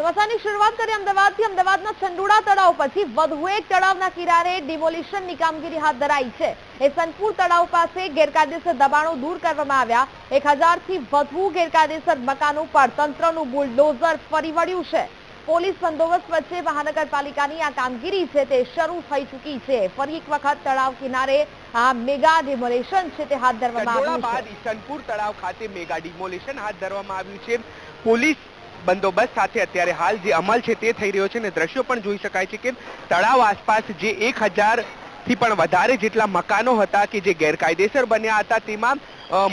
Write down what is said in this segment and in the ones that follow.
સમાચારની શરૂઆત કરી અમદાવાદથી. અમદાવાદના ચંડુડા તળાવ પછી વધુ એક તળાવના કિનારે ડિમોલિશનની કામગીરી હાથ ધરાઈ છે. એ સનપુર તળાવ પાસે ગેરકાયદેસર દબાણો દૂર કરવામાં આવ્યા. એક હજારથી વધુ ગેરકાયદેસર મકાનો પર તંત્રનું બુલડોઝર ફરી વળ્યું છે. પોલીસ બંદોબસ્ત વચ્ચે મહાનગરપાલિકાની આ કામગીરી છે તે શરૂ થઈ ચૂકી છે. ફરી એક વખત તળાવ કિનારે આ મેગા ડિમોલિશન છે તે હાથ ધરવામાં આવ્યું છે. બાદ ઈસનપુર તળાવ ખાતે મેગા ડિમોલિશન હાથ ધરવામાં આવ્યું છે. પોલીસ બંદોબસ્ત સાથે અત્યારે હાલ જે અમલ છે તે થઈ રહ્યો છે અને દ્રશ્યો પણ જોઈ શકાય છે કે તળાવ આસપાસ જે એક થી પણ વધારે જેટલા મકાનો હતા કે જે ગેરકાયદેસર બન્યા હતા, તેમાં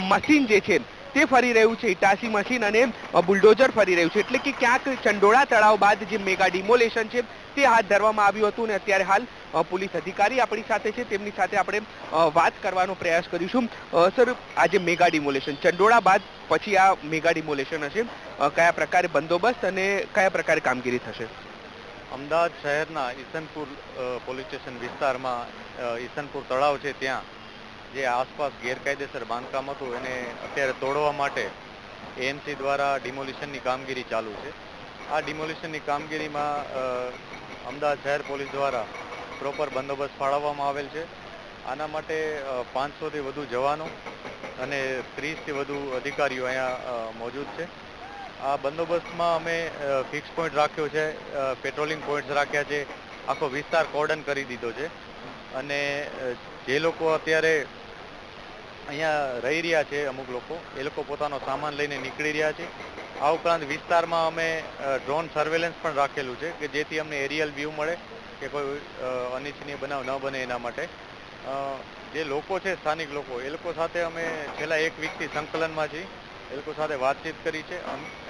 મશીન જે છે તે ફરી રહ્યું છે, ઇટાસી મશીન અને બુલડોઝર ફરી રહ્યું છે. એટલે કે ક્યાંક ચંડોળા તળાવ બાદ જે મેગા ડિમોલેશન છે, તે હાથ ધરવામાં આવ્યું હતું અને અત્યારે હાલ પોલીસ અધિકારી આપણી સાથે છે. તેમની સાથે આપણે વાત કરવાનો પ્રયાસ કરીશું. સર આજે મેગા ડિમોલેશન, ચંડોળા બાદ પછી આ મેગા ડિમોલેશન હશે કયા પ્રકારે બંદોબસ્ત અને કયા પ્રકારે કામગીરી થશે? અમદાવાદ શહેરના ઈસનપુર પોલીસ સ્ટેશન વિસ્તારમાં ઈસનપુર તળાવ છે ત્યાં. જે આસપાસ ગેરકાયદેસર બાંધકામ હતું એને અત્યારે તોડવા માટે એએમસી દ્વારા ડિમોલિશનની કામગીરી ચાલુ છે. આ ડિમોલિશનની કામગીરીમાં અમદાવાદ શહેર પોલીસ દ્વારા પ્રોપર બંદોબસ્ત ફાળવવામાં આવેલ છે. આના માટે પાંચસોથી વધુ જવાનો અને ત્રીસથી વધુ અધિકારીઓ અહીંયા મોજૂદ છે. આ બંદોબસ્તમાં અમે ફિક્સ પોઈન્ટ રાખ્યો છે. પેટ્રોલિંગ પોઈન્ટ્સ રાખ્યા છે. આખો વિસ્તાર કોર્ડન કરી દીધો છે. અને જે લોકો અત્યારે અહીંયા રહી રહ્યા છે, અમુક લોકો, એ લોકો પોતાનો સામાન લઈને નીકળી રહ્યા છે. આ ઉપરાંત વિસ્તારમાં અમે ડ્રોન સર્વેલન્સ પણ રાખેલું છે, કે જેથી અમને એરિયલ વ્યૂ મળે, કે કોઈ અનિચ્છનીય બનાવ ન બને એના માટે. જે લોકો છે, સ્થાનિક લોકો, એ લોકો સાથે અમે છેલ્લા એક વીકથી સંકલનમાં છીએ. એ લોકો સાથે વાતચીત કરી છે.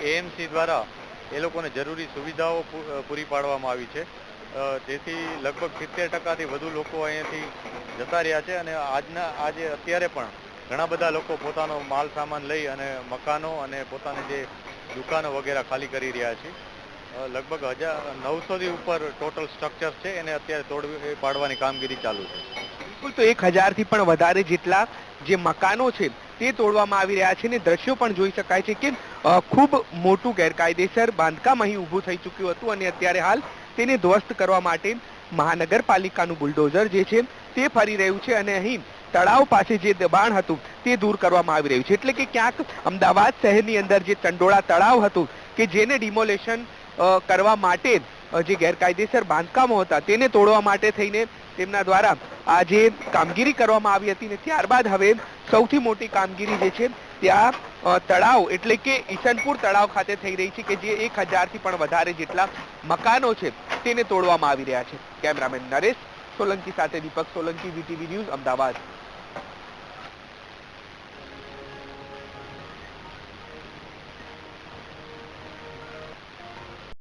એએમસી દ્વારા એ લોકોને જરૂરી સુવિધાઓ પૂરી પાડવામાં આવી છે. જેથી લગભગ સિત્તેર ટકાથી વધુ લોકો અહીંયાથી જતા રહ્યા છે અને આજના, આજે અત્યારે પણ ઘણા બધા લોકો પોતાનો માલ સામાન લઈ અને મકાનો અને પોતાની જે દુકાનો વગેરે ખાલી કરી રહ્યા છે. લગભગ હજાર નવસોથી ઉપર ટોટલ સ્ટ્રક્ચર છે, એને અત્યારે તોડવી, પાડવાની કામગીરી ચાલુ છે. બિલકુલ તો એક હજારથી પણ વધારે જેટલા જે મકાનો છે, તે તોડવામાં આવી રહ્યા છે ને દ્રશ્યો પણ જોઈ શકાય છે કે ખૂબ મોટું ગેરકાયદેસર બાંધકામ અહીં ઊભું થઈ ચૂક્યું હતું અને અત્યારે હાલ તેને ધ્વસ્ત કરવા માટે મહાનગરપાલિકાનું બુલડોઝર જે છે તે ફરી રહ્યું છે અને અહીં તળાવ પાસે જે દબાણ હતું તે દૂર કરવામાં આવી રહ્યું છે. એટલે કે ક્યાંક અમદાવાદ શહેરની અંદર જે ચંડોળા તળાવ હતું કે જેને ડિમોલેશન કરવા માટે જે ગેરકાયદેસર બાંધકામો હતા તેને તોડવા માટે થઈને તેમના દ્વારા આ જે કામગીરી કરવામાં આવી હતી ને ત્યારબાદ હવે સૌથી મોટી કામગીરી જે છે ત્યાં તળાવ એટલે કે ઈસનપુર તળાવ ખાતે થઈ રહી છે કે જે એક હજારથી પણ વધારે જેટલા મકાનો છે. તેને તોડવામાં આવી રહ્યા છે. કેમેરામેન નરેશ સોલંકી સાથે દીપક સોલંકી વીટીવી ન્યૂઝ અમદાવાદ.